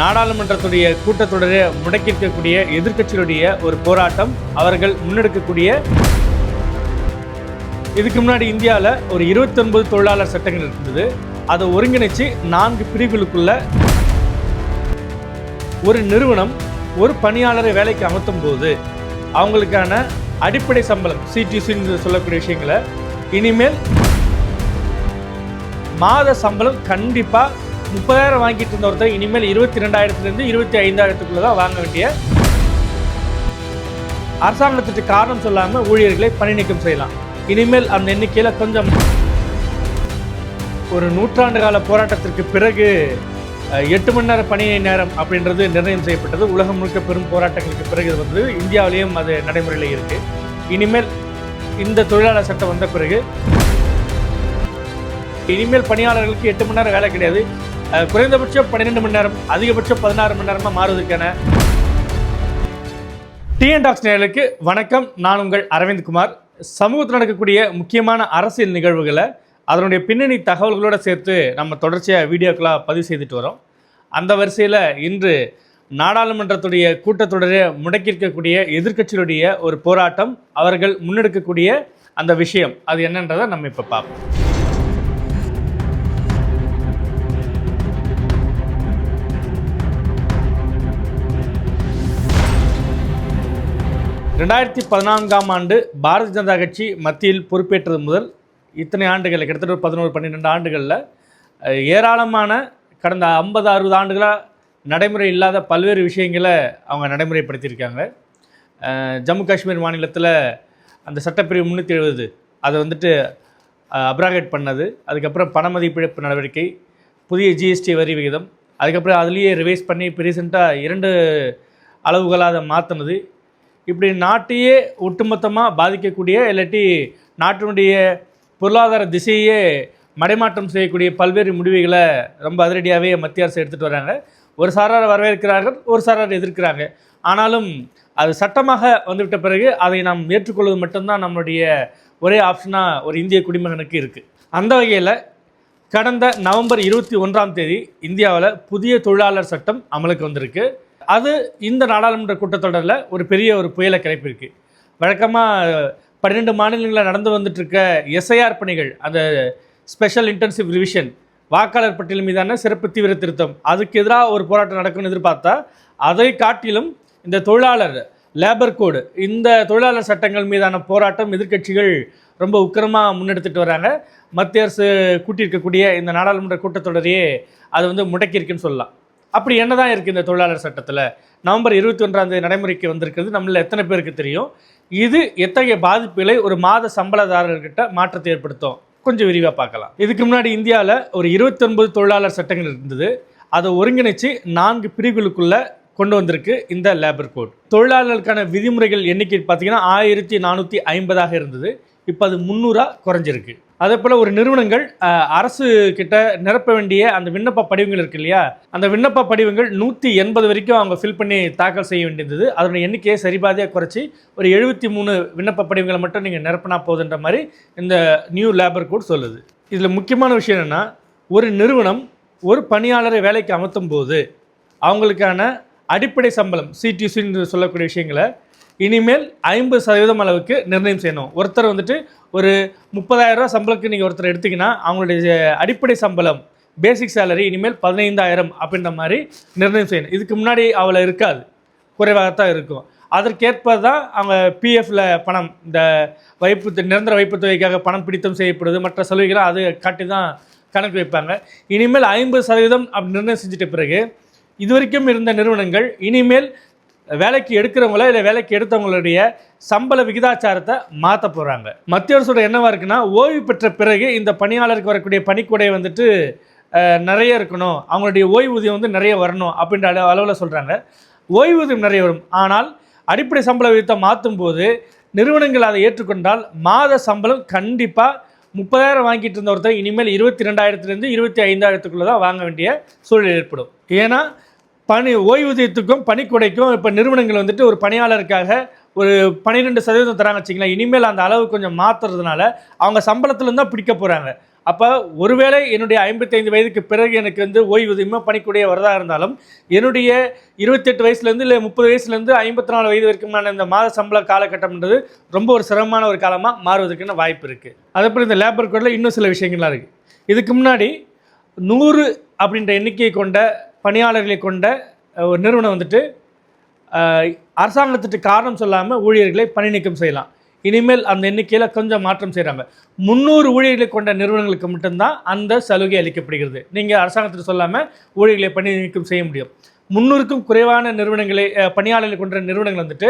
நாடாளுமன்றத்துடைய கூட்டத்தொடரை முடக்கியிருக்கக்கூடிய எதிர்கட்சிகளுடைய ஒரு போராட்டம் அவர்கள் முன்னெடுக்கக்கூடிய இதுக்கு முன்னாடி இந்தியாவில் ஒரு 29 தொழிலாளர் சட்டங்கள் இருந்தது. அதை ஒருங்கிணைச்சு நான்கு பிரிவுகளுக்குள்ள ஒரு நிறுவனம் ஒரு பணியாளரை வேலைக்கு அமர்த்தும் போது அவங்களுக்கான அடிப்படை சம்பளம் சிடிசின்னு சொல்லக்கூடிய விஷயங்களை இனிமேல் மாத சம்பளம் கண்டிப்பாக முப்பதாயிரம் வாங்கிட்டு இருந்த ஒருத்தர் இனிமேல் இருபத்தி ரெண்டாயிரத்துலேருந்து இருபத்தி ஐந்தாயிரத்துக்குள்ளே தான் வாங்க வேண்டிய அரசாங்கத்துக்கு காரணம் சொல்லாமல் ஊழியர்களை பணி நீக்கம் செய்யலாம். இனிமேல் அந்த எண்ணிக்கையில் கொஞ்சம் ஒரு நூற்றாண்டு கால போராட்டத்திற்கு பிறகு எட்டு மணி நேர பணி நேரம் அப்படின்றது நிர்ணயம் செய்யப்பட்டது. உலகம் முழுக்க பெரும் போராட்டங்களுக்கு பிறகு இது வந்து இந்தியாவிலேயும் அது நடைமுறையில் இருக்கு. இனிமேல் இந்த தொழிலாளர் சட்டம் வந்த பிறகு இனிமேல் பணியாளர்களுக்கு எட்டு மணி நேரம் வேலை கிடையாது. குறைந்தபட்சம் பன்னிரெண்டு மணி நேரம் அதிகபட்சம் பதினாறு மணி நேரமாக மாறுவதற்கான டிஎன் டாக்ஸ் நேர்களுக்கு வணக்கம். நான் உங்கள் அரவிந்த் குமார். சமூகத்தில் நடக்கக்கூடிய முக்கியமான அரசியல் நிகழ்வுகளை அதனுடைய பின்னணி தகவல்களோடு சேர்த்து நம்ம தொடர்ச்சியாக வீடியோக்களாக பதிவு செய்துட்டு வரோம். அந்த வரிசையில் இன்று நாடாளுமன்றத்துடைய கூட்டத்தொடரை முடக்கியிருக்கக்கூடிய எதிர்க்கட்சிகளுடைய ஒரு போராட்டம் அவர்கள் முன்னெடுக்கக்கூடிய அந்த விஷயம் அது என்னன்றதை நம்ம இப்போ பார்ப்போம். ரெண்டாயிரத்தி பதினான்காம் ஆண்டு பாரதிய ஜனதா கட்சி மத்தியில் பொறுப்பேற்றது முதல் இத்தனை ஆண்டுகள் கிட்டத்தட்ட ஒரு பதினோரு பன்னிரெண்டு ஆண்டுகளில் ஏராளமான கடந்த ஐம்பது அறுபது ஆண்டுகளாக நடைமுறை இல்லாத பல்வேறு விஷயங்களை அவங்க நடைமுறைப்படுத்தியிருக்காங்க. ஜம்மு காஷ்மீர் மாநிலத்தில் அந்த சட்டப்பிரிவு முந்நூற்றி எழுபது அதை வந்துட்டு அப்ராகேட் பண்ணது. அதுக்கப்புறம் பண மதிப்பிழப்பு நடவடிக்கை புதிய ஜிஎஸ்டி வரி விகிதம் அதுக்கப்புறம் அதுலேயே ரிவைஸ் பண்ணி இப்போ ரீசெண்டாக இரண்டு அளவுகளாக அதை மாற்றினது இப்படி நாட்டையே ஒட்டுமொத்தமாக பாதிக்கக்கூடிய இல்லாட்டி நாட்டினுடைய பொருளாதார திசையே மடைமாற்றம் செய்யக்கூடிய பல்வேறு முடிவுகளை ரொம்ப அதிரடியாகவே மத்திய அரசு எடுத்துகிட்டு வராங்க. ஒரு சாரார் வரவேற்கிறார்கள் ஒரு சாரார் எதிர்க்கிறாங்க. ஆனாலும் அது சட்டமாக வந்துவிட்ட பிறகு அதை நாம் ஏற்றுக்கொள்வது மட்டும்தான் நம்மளுடைய ஒரே ஆப்ஷனாக ஒரு இந்திய குடிமகனுக்கு இருக்குது அந்த வகையில் கடந்த நவம்பர் இருபத்தி ஒன்றாம் தேதி இந்தியாவில் புதிய தொழிலாளர் சட்டம் அமலுக்கு வந்திருக்கு. அது இந்த நாடாளுமன்ற கூட்டத்தொடரில் ஒரு பெரிய ஒரு புயலை கிளப்பியிருக்கு வழக்கமாக பன்னிரெண்டு மாநிலங்களில் நடந்து வந்துட்டுருக்க எஸ்ஐஆர் பணிகள் அந்த ஸ்பெஷல் இன்டென்சிவ் ரிவிஷன் வாக்காளர் பட்டியல் மீதான சிறப்பு தீவிர திருத்தம் அதுக்கு எதிராக ஒரு போராட்டம் நடக்கும்னு எதிர்பார்த்தா அதை காட்டிலும் இந்த தொழிலாளர் லேபர் கோடு இந்த தொழிலாளர் சட்டங்கள் மீதான போராட்டம் எதிர்க்கட்சிகள் ரொம்ப உக்கிரமாக முன்னெடுத்துட்டு வராங்க. மத்திய அரசு கூட்டியிருக்கக்கூடிய இந்த நாடாளுமன்ற கூட்டத்தொடரையே அது வந்து முடக்கியிருக்குன்னு சொல்லலாம். அப்படி என்னதான் இருக்குது இந்த தொழிலாளர் சட்டத்தில்? நவம்பர் இருபத்தி ஒன்றாம் தேதி நடைமுறைக்கு வந்திருக்கிறது. நம்மள எத்தனை பேருக்கு தெரியும்? இது எத்தகைய பாதிப்புகளை ஒரு மாத சம்பளதாரர்கிட்ட மாற்றத்தை ஏற்படுத்தும்? கொஞ்சம் விரிவாக பார்க்கலாம். இதுக்கு முன்னாடி இந்தியாவில் ஒரு 29 தொழிலாளர் சட்டங்கள் இருந்தது. அதை ஒருங்கிணைச்சு நான்கு பிரிவுகளுக்குள்ள கொண்டு வந்திருக்கு இந்த லேபர் கோட் தொழிலாளர்களுக்கான விதிமுறைகள் எண்ணிக்கை பார்த்தீங்கன்னா ஆயிரத்தி நானூற்றி ஐம்பதாக இருந்தது. இப்போ அது முந்நூறாக குறைஞ்சிருக்கு. அதே போல் ஒரு நிறுவனங்கள் அரசு கிட்ட நிரப்ப வேண்டிய அந்த விண்ணப்ப படிவங்கள் இருக்கு இல்லையா? அந்த விண்ணப்ப படிவங்கள் நூற்றி எண்பது வரைக்கும் அவங்க ஃபில் பண்ணி தாக்கல் செய்ய வேண்டியிருந்தது. அதனுடைய எண்ணிக்கையை சரிபாதியாக குறைச்சி ஒரு எழுபத்தி மூணு விண்ணப்ப படிவங்களை மட்டும் நீங்கள் நிரப்பினா போதுன்ற மாதிரி இந்த நியூ லேபர் கோட் சொல்லுது. இதில் முக்கியமான விஷயம் என்னென்னா ஒரு நிறுவனம் ஒரு பணியாளரை வேலைக்கு அமர்த்தும் போது அவங்களுக்கான அடிப்படை சம்பளம் சிடிசின்னு சொல்லக்கூடிய விஷயங்களை இனிமேல் ஐம்பது சதவீதம் அளவுக்கு நிர்ணயம் செய்யணும். ஒருத்தர் வந்துட்டு ஒரு முப்பதாயிரம் சம்பளத்துக்கு நீங்கள் ஒருத்தர் எடுத்தீங்கன்னா அவங்களுடைய அடிப்படை சம்பளம் பேசிக் சேலரி இனிமேல் பதினைந்தாயிரம் அப்படின்ற மாதிரி நிர்ணயம் செய்யணும். இதுக்கு முன்னாடி அவளை இருக்காது. குறைவாகத்தான் இருக்கும். அதற்கேற்ப தான் அவங்க பிஎஃப்ல பணம் இந்த வைப்பு நிரந்தர வைப்பு தொகைக்காக பணம் பிடித்தம் செய்யப்படுது. மற்ற சலுகைகளை அது காட்டி தான் கணக்கு வைப்பாங்க. இனிமேல் ஐம்பது சதவீதம் அப்படி நிர்ணயம் செஞ்சிட்ட பிறகு இதுவரைக்கும் இருந்த நிறுவனங்கள் இனிமேல் வேலைக்கு எடுக்கிறவங்கள இல்லை வேலைக்கு எடுத்தவங்களுடைய சம்பள விகிதாச்சாரத்தை மாற்ற போகிறாங்க மத்திய அரசோட என்னவா இருக்குன்னா ஓய்வு பெற்ற பிறகு இந்த பணியாளருக்கு வரக்கூடிய பணிக்கொடை வந்துட்டு நிறைய இருக்கணும். அவங்களுடைய ஓய்வூதியம் வந்து நிறைய வரணும் அப்படின்ற அளவு அளவில் சொல்கிறாங்க ஓய்வூதியம் நிறைய வரும். ஆனால் அடிப்படை சம்பள விகிதத்தை மாற்றும் போது நிறுவனங்கள் அதை ஏற்றுக்கொண்டால் மாத சம்பளம் கண்டிப்பாக முப்பதாயிரம் வாங்கிட்டு இருந்த ஒருத்தர் இனிமேல் இருபத்தி ரெண்டாயிரத்துலேருந்து இருபத்தி ஐந்தாயிரத்துக்குள்ளே தான் வாங்க வேண்டிய சூழல் ஏற்படும். ஏன்னா பணி ஓய்வூதியத்துக்கும் பணிக்குடைக்கும் இப்போ நிறுவனங்கள் வந்துட்டு ஒரு பணியாளருக்காக ஒரு பன்னிரெண்டு சதவீதம் தராங்க வச்சிங்களேன் இனிமேல் அந்த அளவு கொஞ்சம் மாற்றுறதுனால அவங்க சம்பளத்துலேருந்து தான் பிடிக்க போகிறாங்க அப்போ ஒருவேளை என்னுடைய ஐம்பத்தைந்து வயதுக்கு பிறகு எனக்கு வந்து ஓய்வூதியமோ பணிக்குடைய வரதா இருந்தாலும் என்னுடைய இருபத்தெட்டு வயசுலேருந்து இல்லை முப்பது வயசுலேருந்து ஐம்பத்தி நாலு வயது வரைக்குமான இந்த மாத சம்பள காலகட்டம்ன்றது ரொம்ப ஒரு சிரமமான ஒரு காலமாக மாறுவதற்கான வாய்ப்பு இருக்குது அதேபோல் இந்த லேபர் கோடில் இன்னும் சில விஷயங்கள்லாம் இருக்குது இதுக்கு முன்னாடி நூறு அப்படின்ற எண்ணிக்கை கொண்ட பணியாளர்களை கொண்ட ஒரு நிறுவனம் வந்துட்டு அரசாங்கத்துக்கு காரணம் சொல்லாமல் ஊழியர்களை பணி நீக்கம் செய்யலாம். இனிமேல் அந்த எண்ணிக்கையில் கொஞ்சம் மாற்றம் செய்கிறாங்க முந்நூறு ஊழியர்களை கொண்ட நிறுவனங்களுக்கு மட்டும்தான் அந்த சலுகை அளிக்கப்படுகிறது. நீங்கள் அரசாங்கத்துக்கு சொல்லாமல் ஊழியர்களை பணி நீக்கம் செய்ய முடியும். முந்நூறுக்கும் குறைவான நிறுவனங்களை பணியாளர்கள் பணியாளர்களை கொண்ட நிறுவனங்கள் வந்துட்டு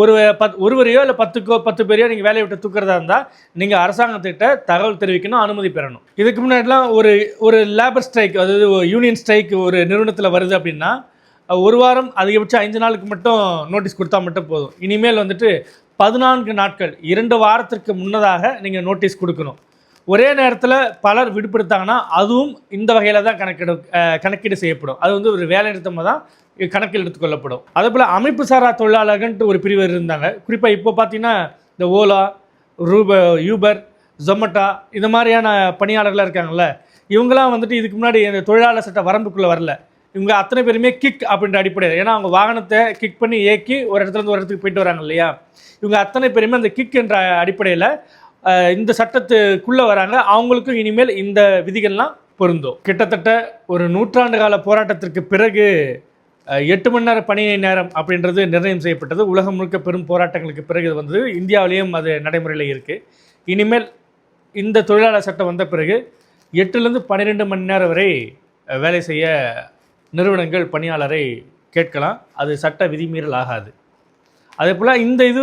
ஒரு பத் ஒருவரையோ இல்லை பத்துக்கோ பத்து பேரையோ நீங்கள் வேலையை விட்டு தூக்குறதா இருந்தால் நீங்கள் அரசாங்கத்திட்ட தகவல் தெரிவிக்கணும் அனுமதி பெறணும். இதுக்கு முன்னாடிலாம் ஒரு ஒரு லேபர் ஸ்ட்ரைக் அதாவது யூனியன் ஸ்ட்ரைக் ஒரு நிறுவனத்தில் வருது அப்படின்னா ஒரு வாரம் அதிகபட்சம் ஐந்து நாளுக்கு மட்டும் நோட்டீஸ் கொடுத்தா மட்டும் போதும். இனிமேல் வந்துட்டு பதினான்கு நாட்கள் இரண்டு வாரத்திற்கு முன்னதாக நீங்கள் நோட்டீஸ் கொடுக்கணும். ஒரே நேரத்தில் பலர் விடுபடுத்தாங்கன்னா அதுவும் இந்த வகையில் தான் கணக்கிடு கணக்கீடு செய்யப்படும். அது வந்து ஒரு வேலை நிறுத்தமாக தான் கணக்கில் எடுத்துக்கொள்ளப்படும் அதே போல் அமைப்பு சாரா தொழிலாளர்கள்ன்ட்டு ஒரு பிரிவு இருந்தாங்க. குறிப்பாக இப்போ பார்த்தீங்கன்னா இந்த ஓலா ரூப யூபர் ஜொமட்டோ இந்த மாதிரியான பணியாளர்களாக இருக்காங்கல்ல இவங்களாம் வந்துட்டு இதுக்கு முன்னாடி இந்த தொழிலாளர் சட்ட வரம்புக்குள்ளே வரல. இவங்க அத்தனை பேருமே கிக் அப்படின்ற அடிப்படையில். ஏன்னா அவங்க வாகனத்தை கிக் பண்ணி ஏக்கி ஒரு இடத்துலேருந்து ஒரு இடத்துக்கு போயிட்டு வராங்க இல்லையா? இவங்க அத்தனை பேருமே அந்த கிக் என்ற அடிப்படையில் இந்த சட்டத்துக்குள்ளே வராங்க. அவங்களுக்கும் இனிமேல் இந்த விதிகள்லாம் பொருந்தும். கிட்டத்தட்ட ஒரு நூற்றாண்டு கால போராட்டத்திற்கு பிறகு எட்டு மணி நேர பணி நேரம் அப்படின்றது நிர்ணயம் செய்யப்பட்டது. உலகம் முழுக்க பெரும் போராட்டங்களுக்கு பிறகு இது வந்தது. இந்தியாவிலேயும் அது நடைமுறையில் இருக்குது இனிமேல் இந்த தொழிலாளர் சட்டம் வந்த பிறகு எட்டுலேருந்து பன்னிரெண்டு மணி நேரம் வரை வேலை செய்ய நிறுவனங்கள் பணியாளரை கேட்கலாம். அது சட்ட விதிமீறல் ஆகாது. அதே போல் இந்த இது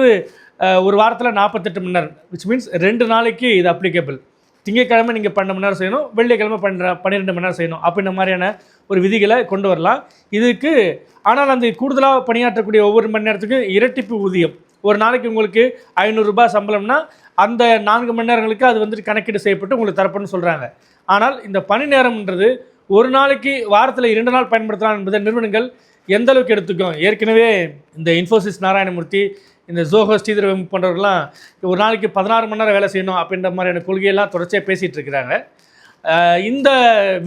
ஒரு வாரத்தில் நாற்பத்தெட்டு மணி நேரம். விச் மீன்ஸ் ரெண்டு நாளைக்கு இது அப்ளிகபிள் திங்கட்கிழமை நீங்கள் பன்னெண்டு மணி நேரம் செய்யணும் வெள்ளிக்கிழமை பன்னெண்டு பன்னிரெண்டு மணி நேரம் செய்யணும். அப்படின்ற மாதிரியான ஒரு விதிகளை கொண்டு வரலாம். இதுக்கு ஆனால் அந்த கூடுதலாக பணியாற்றக்கூடிய ஒவ்வொரு மணி நேரத்துக்கும் இரட்டிப்பு ஊதியம். ஒரு நாளைக்கு உங்களுக்கு ஐநூறுரூபா சம்பளம்னா அந்த நான்கு மணி நேரங்களுக்கு அது வந்துட்டு கணக்கீடு செய்யப்பட்டு உங்களுக்கு தரப்படுன்னு சொல்கிறாங்க ஆனால் இந்த பணி நேரம்ன்றது ஒரு நாளைக்கு வாரத்தில் இரண்டு நாள் பயன்படுத்தலாம் என்பதை நிறுவனங்கள் எந்த அளவுக்கு எடுத்துக்கும்? ஏற்கனவே இந்த இன்ஃபோசிஸ் நாராயணமூர்த்தி இந்த ஜோஹோ ஸ்ரீதரவம் போன்றவர்கள்லாம் ஒரு நாளைக்கு பதினாறு மணி நேரம் வேலை செய்யணும் அப்படின்ற மாதிரியான கொள்கையெல்லாம் தொடர்ச்சியாக பேசிகிட்டு இருக்கிறாங்க. இந்த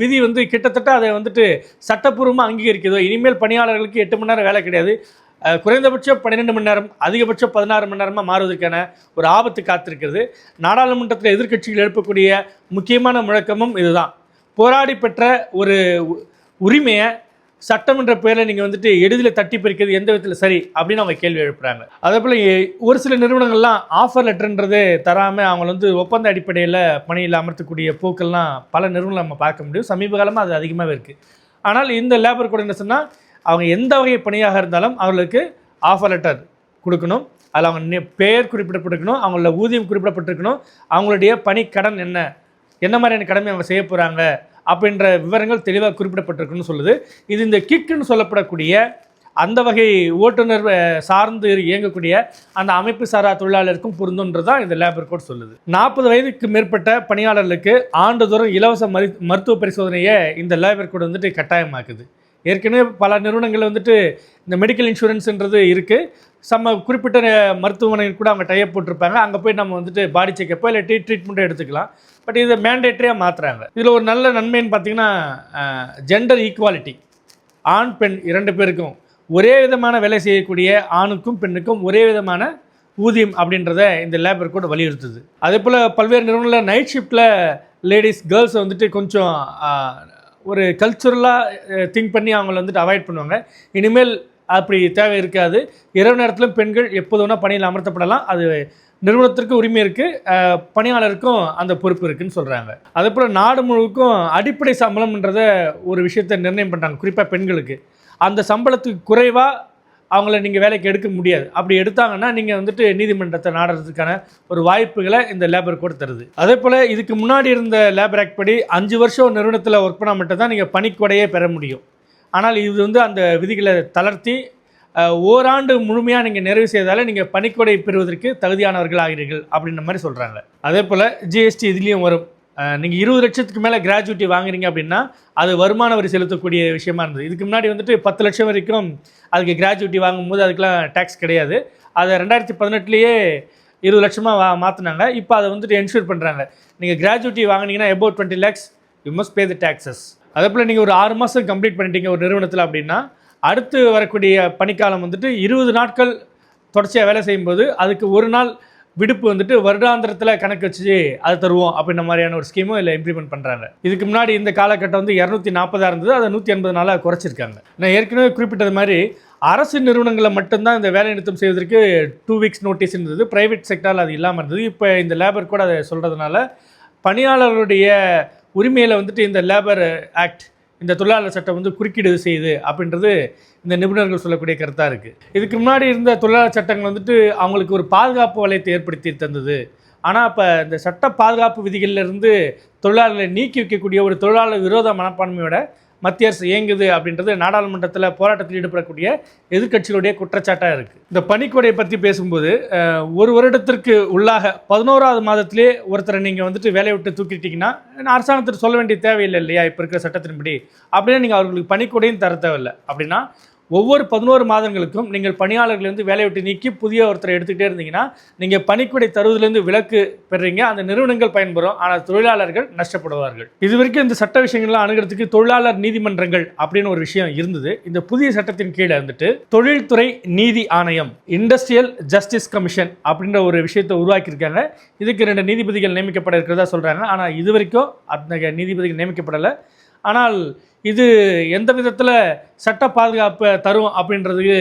விதி வந்து கிட்டத்தட்ட அதை வந்துட்டு சட்டப்பூர்வமாக அங்கீகரிக்குதோ இனிமேல் பணியாளர்களுக்கு எட்டு மணி நேரம் வேலை கிடையாது. குறைந்தபட்சம் பன்னிரெண்டு மணி நேரம் அதிகபட்சம் பதினாறு மணி நேரமாக மாறுவதற்கான ஒரு ஆபத்து காத்திருக்கிறது. நாடாளுமன்றத்தில் எதிர்க்கட்சிகள் எழுப்பக்கூடிய முக்கியமான முழக்கமும் இதுதான். போராடி பெற்ற ஒரு உரிமையை சட்டமன்ற பேரில் நீங்கள் வந்துட்டு எளிதில் தட்டி பறிக்கிறது எந்த விதத்தில் சரி அப்படின்னு அவங்க கேள்வி எழுப்புறாங்க. அதே போல் ஒரு சில நிறுவனங்கள்லாம் ஆஃபர் லெட்டர்ன்றது தராமல் அவங்க வந்து ஒப்பந்த அடிப்படையில் பணியில் அமர்த்தக்கூடிய போக்கெல்லாம் பல நிறுவனங்கள் நம்ம பார்க்க முடியும். சமீப காலமாக அது அதிகமாகவே இருக்குது ஆனால் இந்த லேபர் கூட என்ன சொன்னால் அவங்க எந்த வகை பணியாக இருந்தாலும் அவர்களுக்கு ஆஃபர் லெட்டர் கொடுக்கணும். அதில் அவங்க பெயர் குறிப்பிடப்பட்டிருக்கணும் அவங்களோட ஊதியம் குறிப்பிடப்பட்டிருக்கணும். அவங்களுடைய பணி கடன் என்ன என்ன மாதிரியான கடமை அவங்க செய்ய போகிறாங்க அப்படின்ற விவரங்கள் தெளிவாக குறிப்பிடப்பட்டிருக்குன்னு சொல்லுது. இது இந்த கிக்குன்னு சொல்லப்படக்கூடிய அந்த வகை ஓட்டுநர் சார்ந்து இயங்கக்கூடிய அந்த அமைப்பு சாரா தொழிலாளருக்கும் பொருந்துன்றது தான் இந்த லேபர் கோட் சொல்லுது. நாற்பது வயதுக்கு மேற்பட்ட பணியாளர்களுக்கு ஆண்டுதோறும் இலவச மரு மருத்துவ பரிசோதனையை இந்த லேபர் கோட் வந்துட்டு கட்டாயமாக்குது. ஏற்கனவே பல நிறுவனங்கள் வந்துட்டு இந்த மெடிக்கல் இன்சூரன்ஸ்ன்றது இருக்குது நம்ம குறிப்பிட்ட மருத்துவமனையில் கூட அவங்க டைப் போட்டிருப்பாங்க. அங்கே போய் நம்ம வந்துட்டு பாடி செக்கப்போ இல்லை ட்ரீட் ட்ரீட்மெண்ட்டோ எடுத்துக்கலாம். பட் இதை மேண்டேட்டரியாக மாற்றுறாங்க இதில் ஒரு நல்ல நன்மைன்னு பார்த்தீங்கன்னா ஜெண்டர் ஈக்குவாலிட்டி ஆண் பெண் இரண்டு பேருக்கும் ஒரே விதமான வேலை செய்யக்கூடிய ஆணுக்கும் பெண்ணுக்கும் ஒரே விதமான ஊதியம் அப்படின்றத இந்த லேபர் கூட வலியுறுத்துது. அதே போல் பல்வேறு நிறுவனங்களில் நைட் ஷிஃப்ட்டில் லேடிஸ் கேர்ள்ஸை வந்துட்டு கொஞ்சம் ஒரு கல்ச்சுரலாக திங்க் பண்ணி அவங்கள வந்துட்டு அவாய்ட் பண்ணுவாங்க. இனிமேல் அப்படி தேவை இருக்காது. இரவு நேரத்திலும் பெண்கள் எப்போது வேணால் பணியில் அமர்த்தப்படலாம். அது நிறுவனத்திற்கு உரிமை இருக்குது பணியாளருக்கும் அந்த பொறுப்பு இருக்குன்னு சொல்கிறாங்க அதே போல் நாடு முழுக்கும் அடிப்படை சம்பளம்ன்றத ஒரு விஷயத்தை நிர்ணயம் பண்ணுறாங்க குறிப்பாக பெண்களுக்கு. அந்த சம்பளத்துக்கு குறைவாக அவங்கள நீங்கள் வேலைக்கு எடுக்க முடியாது. அப்படி எடுத்தாங்கன்னா நீங்கள் வந்துட்டு நீதிமன்றத்தை நாடுறதுக்கான ஒரு வாய்ப்புகளை இந்த லேபர் கோட் தருது. அதே போல் இதுக்கு முன்னாடி இருந்த லேபர் ஆக்ட் படி அஞ்சு வருஷம் நிறுவனத்தில் ஒர்க் பண்ணால் மட்டும் தான் நீங்கள் பணிக்கொடையே பெற முடியும். ஆனால் இது வந்து அந்த விதிகளை தளர்த்தி ஓராண்டு முழுமையாக நீங்கள் நிறைவு செய்தால நீங்கள் பணிக்கொடை பெறுவதற்கு தகுதியானவர்கள் ஆகிறீர்கள் அப்படின்ற மாதிரி சொல்கிறாங்க அதே போல் ஜிஎஸ்டி இதுலேயும் வரும். நீங்கள் இருபது லட்சத்துக்கு மேலே கிராஜுவிட்டி வாங்குறீங்க அப்படின்னா அது வருமான வரி செலுத்தக்கூடிய விஷயமா இருந்தது. இதுக்கு முன்னாடி வந்துட்டு பத்து லட்சம் வரைக்கும் அதுக்கு கிராஜுவிட்டி வாங்கும்போது அதுக்கெலாம் டேக்ஸ் கிடையாது. அதை ரெண்டாயிரத்தி பதினெட்டுலேயே இருபது லட்சமாக வா மாற்றினாங்க இப்போ அதை வந்துட்டு என்ஷூர் பண்ணுறாங்க நீங்கள் கிராஜுவிட்டி வாங்கினீங்கன்னா above twenty lakhs you must pay the taxes அதே போல் நீங்கள் ஒரு ஆறு மாதம் கம்ப்ளீட் பண்ணிட்டீங்க ஒரு நிறுவனத்தில் அப்படின்னா அடுத்து வரக்கூடிய பணிக்காலம் வந்துட்டு இருபது நாட்கள் தொடர்ச்சியாக வேலை செய்யும்போது அதுக்கு ஒரு நாள் விடுப்பு வந்துட்டு வருடாந்திரத்தில் கணக்கு வச்சு அது தருவோம் அப்படின்ற மாதிரியான ஒரு ஸ்கீமும் இல்லை இம்ப்ளிமெண்ட் பண்ணுறாங்க இதுக்கு முன்னாடி இந்த காலகட்டம் வந்து இரநூத்தி நாற்பதாக இருந்தது அதை நூற்றி எண்பது நாளாக குறைச்சிருக்காங்க. நான் ஏற்கனவே குறிப்பிட்டது மாதிரி அரசு நிறுவனங்களில் மட்டும்தான் இந்த வேலை நிறுத்தம் செய்வதற்கு டூ வீக்ஸ் நோட்டீஸ் இருந்தது. ப்ரைவேட் செக்டாரில் அது இல்லாமல் இருந்தது. இப்போ இந்த லேபர் கூட அதை சொல்கிறதுனால பணியாளர்களுடைய உரிமையில் வந்துட்டு இந்த லேபர் ஆக்ட் இந்த தொழிலாளர் சட்டம் வந்து குறுக்கீடு செய்யுது அப்படின்றது இந்த நிபுணர்கள் சொல்லக்கூடிய கருத்தாக இருக்குது இதுக்கு முன்னாடி இருந்த தொழிலாளர் சட்டங்கள் வந்துட்டு அவங்களுக்கு ஒரு பாதுகாப்பு வளையத்தை ஏற்படுத்தி தந்தது. ஆனால் இப்போ இந்த சட்ட பாதுகாப்பு விதிகளிலிருந்து தொழிலாளர்களை நீக்கி வைக்கக்கூடிய ஒரு தொழிலாளர் விரோத மனப்பான்மையோட மத்திய அரசு இயங்குது அப்படின்றது நாடாளுமன்றத்தில் போராட்டத்தில் ஈடுபடக்கூடிய எதிர்க்கட்சிகளுடைய குற்றச்சாட்டாக இருக்குது இந்த பணிக்கொடையை பற்றி பேசும்போது ஒரு வருடத்திற்கு உள்ளாக பதினோராவது மாதத்திலே ஒருத்தரை நீங்கள் வந்துட்டு வேலையை விட்டு தூக்கிட்டீங்கன்னா அரசாங்கத்திற்கு சொல்ல வேண்டிய தேவையில்லை இல்லையா? இப்போ இருக்கிற சட்டத்தின்படி. அப்படின்னா நீங்கள் அவர்களுக்கு பணிக்கொடையும் தர தேவையில்லை. அப்படின்னா ஒவ்வொரு பதினோரு மாதங்களுக்கும் நீங்கள் பணியாளர்களை வேலையை விட்டு நீக்கி புதிய ஒருத்தரை எடுத்துக்கிட்டே இருந்தீங்கன்னா நீங்கள் பணிக்குடை தருவதிலிருந்து விலக்கு பெறுறீங்க. அந்த நிறுவனங்கள் பயன்பெறும். ஆனால் தொழிலாளர்கள் நஷ்டப்படுவார்கள். இது வரைக்கும் இந்த சட்ட விஷயங்கள்லாம் அணுகிறதுக்கு தொழிலாளர் நீதிமன்றங்கள் அப்படின்னு ஒரு விஷயம் இருந்தது. இந்த புதிய சட்டத்தின் கீழே இருந்துட்டு தொழில்துறை நீதி ஆணையம் இண்டஸ்ட்ரியல் ஜஸ்டிஸ் கமிஷன் அப்படின்ற ஒரு விஷயத்தை உருவாக்கியிருக்காங்க. இதுக்கு ரெண்டு நீதிபதிகள் நியமிக்கப்பட இருக்கிறதா சொல்கிறாங்க ஆனால் இது வரைக்கும் அந்த நீதிபதிகள் நியமிக்கப்படலை. ஆனால் இது எந்த விதத்தில் சட்ட பாதுகாப்பை தரும் அப்படின்றதுக்கு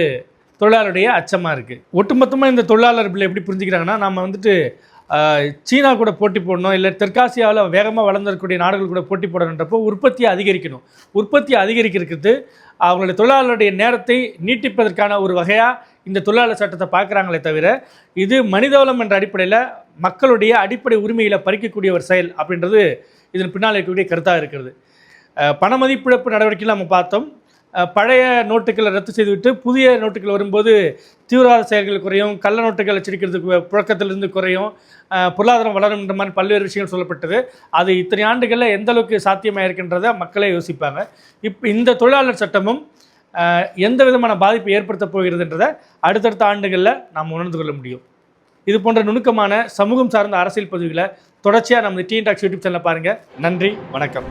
தொழிலாளருடைய அச்சமாக இருக்குது ஒட்டுமொத்தமாக இந்த தொழிலாளர் பிள்ளை எப்படி புரிஞ்சுக்கிறாங்கன்னா நம்ம வந்துட்டு சீனா கூட போட்டி போடணும் இல்லை தெற்காசியாவில் வேகமாக வளர்ந்துருக்கக்கூடிய நாடுகள் கூட போட்டி போடணுன்றப்போ உற்பத்தியை அதிகரிக்கணும். உற்பத்தியை அதிகரிக்கிறதுக்கு அவங்களுடைய தொழிலாளருடைய நேரத்தை நீட்டிப்பதற்கான ஒரு வகையாக இந்த தொழிலாளர் சட்டத்தை பார்க்குறாங்களே தவிர இது மனிதவளம் என்ற அடிப்படையில் மக்களுடைய அடிப்படை உரிமைகளை பறிக்கக்கூடிய ஒரு செயல் அப்படின்றது இதன் பின்னால் இருக்கக்கூடிய கருத்தாக இருக்கிறது. பணமதிப்பிழப்பு நடவடிக்கையில் நடவடிக்கைகள் நம்ம பார்த்தோம். பழைய நோட்டுகளை ரத்து செய்துவிட்டு புதிய நோட்டுகள் வரும்போது தீவிரவாத செயல்கள் குறையும் கள்ள நோட்டுகள் வச்சிருக்கிறதுக்கு புழக்கத்திலிருந்து குறையும் பொருளாதாரம் வளரும் என்ற மாதிரி பல்வேறு விஷயங்கள் சொல்லப்பட்டது. அது இத்தனை ஆண்டுகளில் எந்த அளவுக்கு சாத்தியமாக இருக்கின்றதை மக்களே யோசிப்பாங்க. இப்போ இந்த தொழிலாளர் சட்டமும் எந்த விதமான பாதிப்பை ஏற்படுத்தப் போகிறதுன்றதை அடுத்தடுத்த ஆண்டுகளில் நாம் உணர்ந்து கொள்ள முடியும். இது போன்ற நுணுக்கமான சமூகம் சார்ந்த அரசியல் பதிவுகளை தொடர்ச்சியாக நமது டிஎன் டாக்ஸ் யூடியூப் சேனலில் பாருங்கள் நன்றி வணக்கம்.